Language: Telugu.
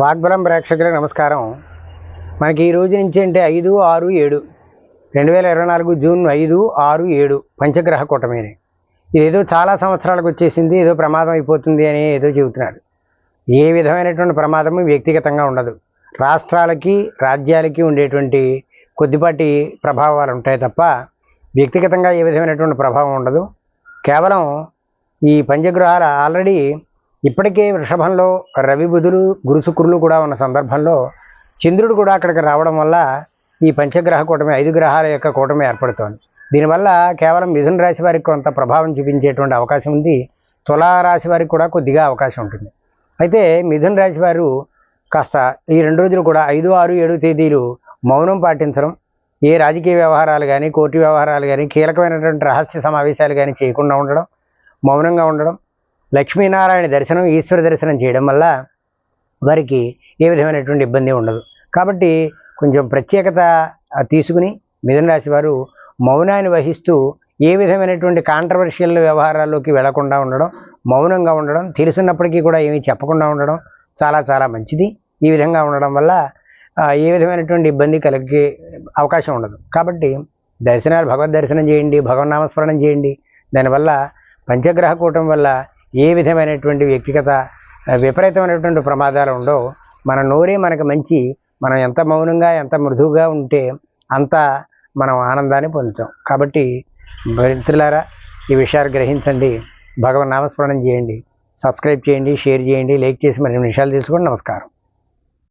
వాగ్బలం ప్రేక్షకులకు నమస్కారం. మనకి ఈ రోజు నుంచి అంటే ఐదు ఆరు ఏడు. రెండు వేల ఇరవై నాలుగు జూన్ ఐదు ఆరు ఏడు పంచగ్రహ కూటమిని ఇదేదో చాలా సంవత్సరాలకు వచ్చేసింది ఏదో ప్రమాదం అయిపోతుంది అని ఏదో చెబుతున్నారు. ఏ విధమైనటువంటి ప్రమాదము వ్యక్తిగతంగా ఉండదు. రాష్ట్రాలకి రాజ్యాలకి ఉండేటువంటి కొద్దిపాటి ప్రభావాలు ఉంటాయి తప్ప వ్యక్తిగతంగా ఏ విధమైనటువంటి ప్రభావం ఉండదు. కేవలం ఈ పంచగ్రహాలు ఆల్రెడీ ఇప్పటికే వృషభంలో రవి బుధులు గురుశుక్రులు కూడా ఉన్న సందర్భంలో చంద్రుడు కూడా అక్కడికి రావడం వల్ల ఈ పంచగ్రహ కూటమి ఐదు గ్రహాల యొక్క కూటమి ఏర్పడుతోంది. దీనివల్ల కేవలం మిథున రాశి వారికి కొంత ప్రభావం చూపించేటువంటి అవకాశం ఉంది. తులారాశి వారికి కూడా కొద్దిగా అవకాశం ఉంటుంది. అయితే మిథున రాశి వారు కాస్త ఈ రెండు రోజులు కూడా ఐదు ఆరు ఏడు తేదీలు మౌనం పాటించడం ఏ రాజకీయ వ్యవహారాలు కానీ కోర్టు వ్యవహారాలు కానీ కీలకమైనటువంటి రహస్య సమావేశాలు కానీ చేయకుండా ఉండడం మౌనంగా ఉండడం లక్ష్మీనారాయణ దర్శనం ఈశ్వర దర్శనం చేయడం వల్ల వారికి ఏ విధమైనటువంటి ఇబ్బంది ఉండదు. కాబట్టి కొంచెం ప్రత్యేకత తీసుకుని మిథున రాశి వారు మౌనాన్ని వహిస్తూ ఏ విధమైనటువంటి కాంట్రవర్షియల్ వ్యవహారాల్లోకి వెళ్ళకుండా ఉండడం మౌనంగా ఉండడం తెలుసున్నప్పటికీ కూడా ఏమీ చెప్పకుండా ఉండడం చాలా చాలా మంచిది. ఈ విధంగా ఉండడం వల్ల ఏ విధమైనటువంటి ఇబ్బంది కలిగే అవకాశం ఉండదు. కాబట్టి దర్శనాలు భగవద్ దర్శనం చేయండి భగవన్నామస్మరణం చేయండి. దానివల్ల పంచగ్రహ కూటం వల్ల ఏ విధమైనటువంటి వ్యక్తిగత విపరీతమైనటువంటి ప్రమాదాలు ఉండవు. మన నోరే మనకు మంచి మనం ఎంత మౌనంగా ఎంత మృదువుగా ఉంటే అంత మనం ఆనందాన్ని పొందుతాం. కాబట్టి మిత్రులారా ఈ విషయాలు గ్రహించండి. భగవన్ నామస్మరణం చేయండి. సబ్స్క్రైబ్ చేయండి షేర్ చేయండి లైక్ చేసి మరి నిమిషాలు తెలుసుకోండి. నమస్కారం.